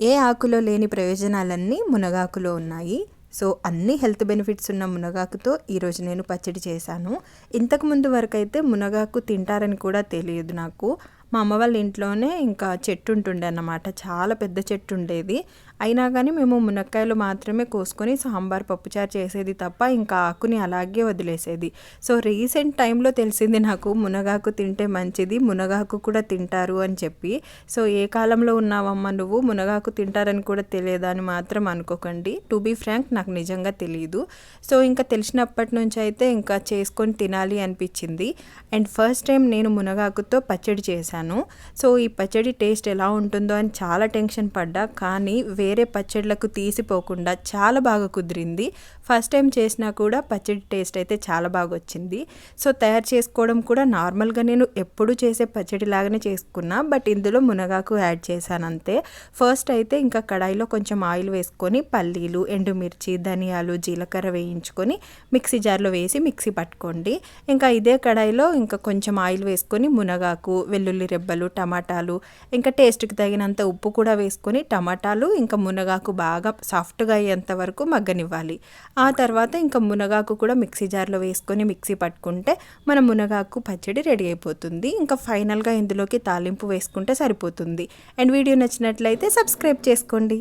ఏ ఆకులో లేని ప్రయోజనాలన్నీ మునగాకులో ఉన్నాయి. సో అన్ని హెల్త్ బెనిఫిట్స్ ఉన్న మునగాకుతో ఈరోజు నేను పచ్చడి చేశాను. ఇంతకుముందు వరకు అయితే మునగాకు తింటారని కూడా తెలియదు నాకు. మా అమ్మ వాళ్ళ ఇంట్లోనే ఇంకా చెట్టు ఉంటుండే అన్నమాట. చాలా పెద్ద చెట్టు ఉండేది. అయినా కానీ మేము మునక్కాయలు మాత్రమే కోసుకొని సాంబార్ పప్పుచారు చేసేది తప్ప ఇంకా ఆకుని అలాగే వదిలేసేది. సో రీసెంట్ టైంలో తెలిసింది నాకు మునగాకు తింటే మంచిది మునగాకు కూడా తింటారు అని చెప్పి. సో ఏ కాలంలో ఉన్నావమ్మా నువ్వు? మునగాకు తింటారని కూడా తెలియదా అని మాత్రం అనుకోకండి. టు బీ ఫ్రాంక్ నాకు నిజంగా తెలియదు సో ఇంకా తెలిసినప్పటి నుంచి అయితే ఇంకా చేసుకొని తినాలి అనిపించింది. అండ్ ఫస్ట్ టైం నేను మునగాకుతో పచ్చడి చేశాను. సో ఈ పచ్చడి టేస్ట్ ఎలా ఉంటుందో అని చాలా టెన్షన్ పడ్డా. కానీ వేరే పచ్చడిలకు తీసిపోకుండా చాలా బాగా కుదిరింది. ఫస్ట్ టైం చేసినా కూడా పచ్చడి టేస్ట్ అయితే చాలా బాగా వచ్చింది. సో తయారు చేసుకోవడం కూడా నార్మల్గా నేను ఎప్పుడు చేసే పచ్చడి లాగానే చేసుకున్నా. బట్ ఇందులో మునగాకు యాడ్ చేశాను అంతే. ఫస్ట్ అయితే ఇంకా కడాయిలో కొంచెం ఆయిల్ వేసుకొని పల్లీలు ఎండుమిర్చి ధనియాలు జీలకర్ర వేయించుకొని మిక్సీ జార్లో వేసి మిక్సీ పట్టుకోండి. ఇంకా ఇదే కడాయిలో ఇంకా కొంచెం ఆయిల్ వేసుకొని మునగాకు వెల్లుల్లి వెల్లుల్లి రెబ్బలు టమాటాలు ఇంకా టేస్ట్కి తగినంత ఉప్పు కూడా వేసుకొని టమాటాలు ఇంకా మునగాకు బాగా సాఫ్ట్గా అయ్యేంత వరకు మగ్గనివ్వాలి. ఆ తర్వాత ఇంకా మునగాకు కూడా మిక్సీ జార్లో వేసుకొని మిక్సీ పట్టుకుంటే మన మునగాకు పచ్చడి రెడీ అయిపోతుంది. ఇంకా ఫైనల్గా ఇందులోకి తాలింపు వేసుకుంటే సరిపోతుంది. అండ్ వీడియో నచ్చినట్లయితే సబ్స్క్రైబ్ చేసుకోండి.